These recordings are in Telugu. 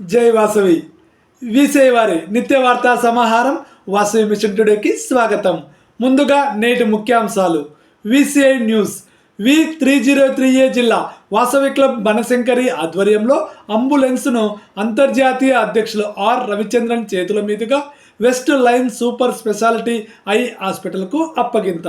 జై వాసవి. వీసే వారి నిత్య వార్తా సమాహారం వాసవి మిషన్ టుడేకి స్వాగతం. ముందుగా నేటి ముఖ్యాంశాలు. VCI news. V three zero three A జిల్లా వాసవి క్లబ్ బనశంకరి ఆధ్వర్యంలో అంబులెన్స్ను అంతర్జాతీయ అధ్యక్షులు ఆర్ రవిచంద్రన్ చేతుల మీదుగా west line super speciality eye హాస్పిటల్కు అప్పగింత.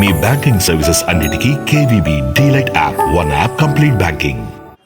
మీ బ్యాంకింగ్ సర్వీసెస్ అన్నిటికీ KVB DLite app one app complete banking.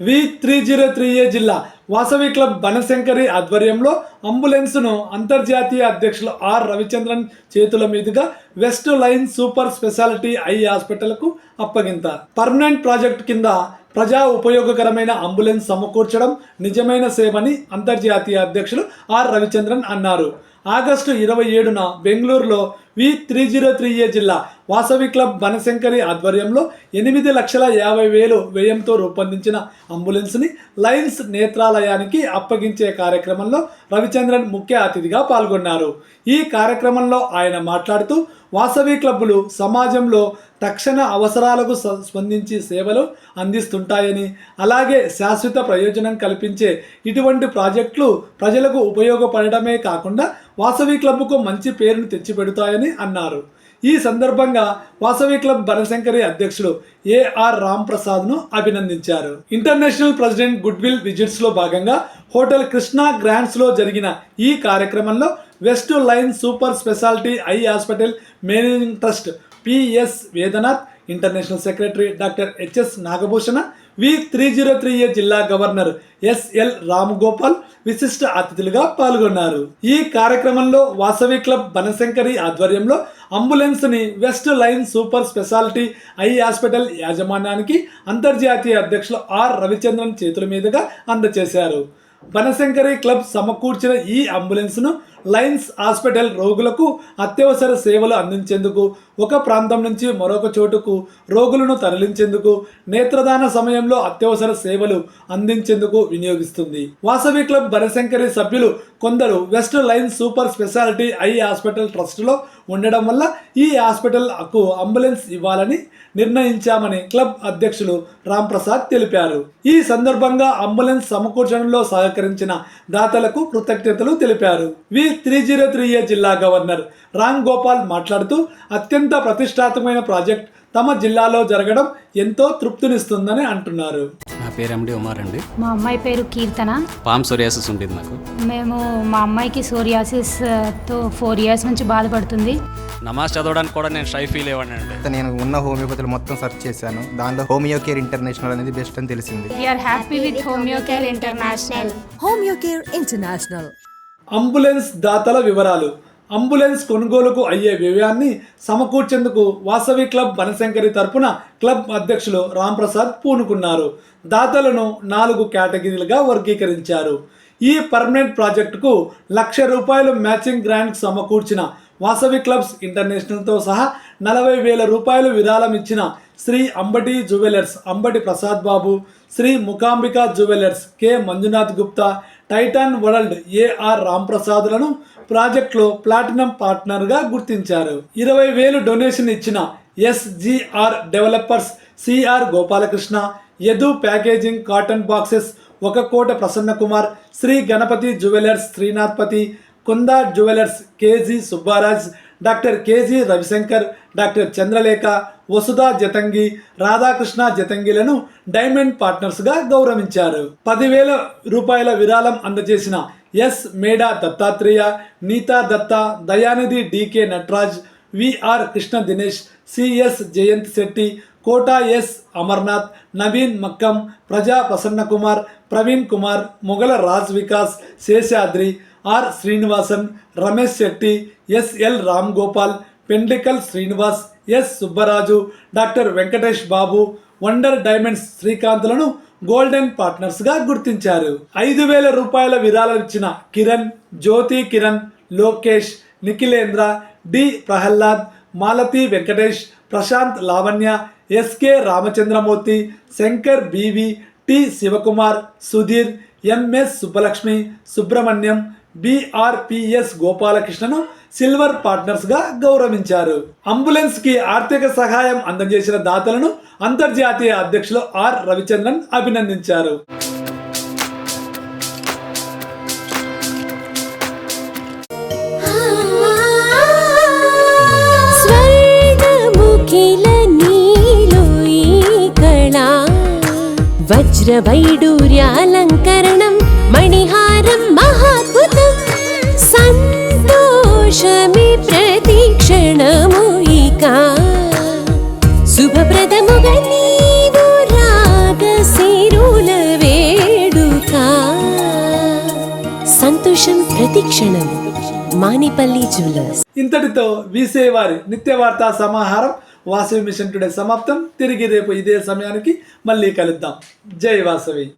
V three zero three A జిల్లా వాసవి క్లబ్ బనశంకరి ఆధ్వర్యంలో అంబులెన్స్ను అంతర్జాతీయ అధ్యక్షులు ఆర్ రవిచంద్రన్ చేతుల మీదుగా west line super speciality eye హాస్పిటల్కు అప్పగింత. పర్మనెంట్ ప్రాజెక్ట్ కింద ప్రజా ఉపయోగకరమైన అంబులెన్స్ సమకూర్చడం నిజమైన సేవని అంతర్జాతీయ అధ్యక్షులు ఆర్ రవిచంద్రన్ అన్నారు. ఆగస్టు ఇరవై ఏడున బెంగళూరులో V three zero three A జిల్లా వాసవి క్లబ్ బనశంకరి ఆధ్వర్యంలో ఎనిమిది లక్షల యాభై వేలు వ్యయంతో రూపొందించిన అంబులెన్స్ని లయన్స్ నేత్రాలయానికి అప్పగించే కార్యక్రమంలో రవిచంద్రన్ ముఖ్య అతిథిగా పాల్గొన్నారు. ఈ కార్యక్రమంలో ఆయన మాట్లాడుతూ వాసవి క్లబ్బులు సమాజంలో తక్షణ అవసరాలకు స్పందించి సేవలు అందిస్తుంటాయని అలాగే శాశ్వత ప్రయోజనం కల్పించే ఇటువంటి ప్రాజెక్టులు ప్రజలకు ఉపయోగపడటమే కాకుండా వాసవి క్లబ్కు మంచి పేరును తెచ్చిపెడతాయని అన్నారు. ఈ సందర్భంగా వాసవి క్లబ్ బనశంకరి అధ్యక్షుడు ఏఆర్ రామ్ ప్రసాద్ను అభినందించారు. ఇంటర్నేషనల్ ప్రెసిడెంట్ గుడ్ విల్ విజిట్స్లో భాగంగా హోటల్ కృష్ణా గ్రాండ్స్లో జరిగిన ఈ కార్యక్రమంలో west line super speciality eye hospital managing trust PS Vedanath international secretary doctor HS Nagabhushana V three zero three A జిల్లా గవర్నర్ ఎస్ఎల్ రామగోపాల్ విశిష్ట అతిథులుగా పాల్గొన్నారు. ఈ కార్యక్రమంలో వాసవి క్లబ్ బనశంకరి ఆధ్వర్యంలో అంబులెన్స్ని west line super speciality eye hospital యాజమాన్యానికి అంతర్జాతీయ అధ్యక్షులు ఆర్ రవిచంద్రన్ చేతుల మీదుగా అందజేశారు. బనశంకరి క్లబ్ సమకూర్చిన ఈ అంబులెన్స్ను లయన్స్ హాస్పిటల్ రోగులకు అత్యవసర సేవలు అందించేందుకు ఒక ప్రాంతం నుంచి మరొక చోటుకు రోగులను తరలించేందుకు నేత్రదాన సమయంలో అత్యవసర సేవలు అందించేందుకు వినియోగిస్తుంది. వాసవి క్లబ్ బనశంకరి సభ్యులు కొందరు west line super speciality eye hospital ట్రస్ట్లో ఉండడం వల్ల ఈ హాస్పిటల్కు అంబులెన్స్ ఇవ్వాలని నిర్ణయించామని క్లబ్ అధ్యక్షులు రాంప్రసాద్ తెలిపారు. ఈ సందర్భంగా అంబులెన్స్ సమకూర్చడంలో సహకరించిన దాతలకు కృతజ్ఞతలు తెలిపారు. V. Three zero three A జిల్లా గవర్నర్ రామ్ గోపాల్ మాట్లాడుతూ అత్యంత ప్రతిష్టాత్మకమైన ప్రాజెక్ట్ తమ జిల్లాలో జరగడం ఎంతో తృప్తినిస్తుందని అంటున్నారు. నా పేరు ఎండి ఉమార్ అండి. మా అమ్మాయి పేరు కీర్తన. పామ్ సోరియాసిస్ ఉండేది నాకు మేము మా అమ్మాయికి సోరియాసిస్తో ఫోర్ ఇయర్స్ నుంచి బాధపడుతుంది. నమాజ్ చదవడానికి కూడా నేను షై ఫీల్ అయ్యాను అండి. నేను ఉన్న హోమియోపతులు మొత్తం సెర్చ్ చేశాను. దానిలో హోమియో కేర్ ఇంటర్నేషనల్ అనేది బెస్ట్ అని తెలిసింది. We are happy with homeo care international Homeo Care International. Ambulance దాతల వివరాలు. అంబులెన్స్ కొనుగోలుకు అయ్యే వ్యయాన్ని సమకూర్చేందుకు వాసవి క్లబ్ బనశంకరి తరపున క్లబ్ అధ్యక్షులు రాంప్రసాద్ పూనుకున్నారు. దాతలను నాలుగు కేటగిరీలుగా వర్గీకరించారు. ఈ పర్మనెంట్ ప్రాజెక్టుకు లక్ష రూపాయలు మ్యాచింగ్ గ్రాంట్ సమకూర్చిన వాసవి క్లబ్స్ ఇంటర్నేషనల్తో సహా నలభై వేల రూపాయలు విరాళం ఇచ్చిన Shri Ambati jewellers Ambati Prasad Babu Shri Mookambika jewellers K. Manjunath Gupta Titan world AR రాంప్రసాద్లను ప్రాజెక్టులో ప్లాటినం పార్ట్నర్గా గుర్తించారు. ఇరవై వేలు డొనేషన్ ఇచ్చిన SGR developers CR Gopalakrishna Yadu packaging cotton boxes ఒక Kota Prasanna Kumar Shri Ganapathi jewellers Srinathpathi Kunda jewellers KG Subbaraj doctor KG Ravishankar doctor Chandralekha Vasudha Jatangi Radhakrishna జతంగిలను diamond పార్ట్నర్స్గా గౌరవించారు. పదివేల రూపాయల విరాళం అందజేసిన S Meda Dattatreya Neeta Datta Dayanidhi DK Natraj VR Krishna Dinesh CS Jayant Shetty Kota S Amarnath Naveen Makkam Praja Prasanna Kumar Praveen Kumar Mogala Raj Vikas Seshadri R Srinivasan Ramesh Shetty SL Ram Gopal Pendikal Srinivas S. Subbaraju doctor Venkatesh Babu wonder diamonds శ్రీకాంత్లను golden పార్ట్నర్స్గా గుర్తించారు. ఐదు వేల రూపాయల విరాళం ఇచ్చిన Kiran Jyothi Kiran Lokesh Nikhilendra D. Prahlad Malathi Venkatesh Prashanth Lavanya SK Ramachandramurthy Shankar BV T. Shivakumar Sudheer MS Subbalakshmi Subrahmanyam BRPS గోపాలకృష్ణను silver పార్ట్నర్స్గా గౌరవించారు. అంబులెన్స్కి ఆర్థిక సహాయం అందజేసిన దాతలను అంతర్జాతీయ అధ్యక్షులు ఆర్. రవిచంద్రన్ అభినందించారు. వజ్ర వైడూర్యాలంకరణ సంతోషమి ప్రతిక్షణము ఇక. శుభప్రదముగా నీవు వేడుక. సంతోషం ప్రతిక్షణం. మానిపల్లి జ్యువెలర్స్. ఇంతటితో వీసే వారి నిత్య వార్తా సమాహారం వాసవి మిషన్ టుడే సమాప్తం. తిరిగి రేపు ఇదే సమయానికి మళ్ళీ కలుద్దాం. జై వాసవి.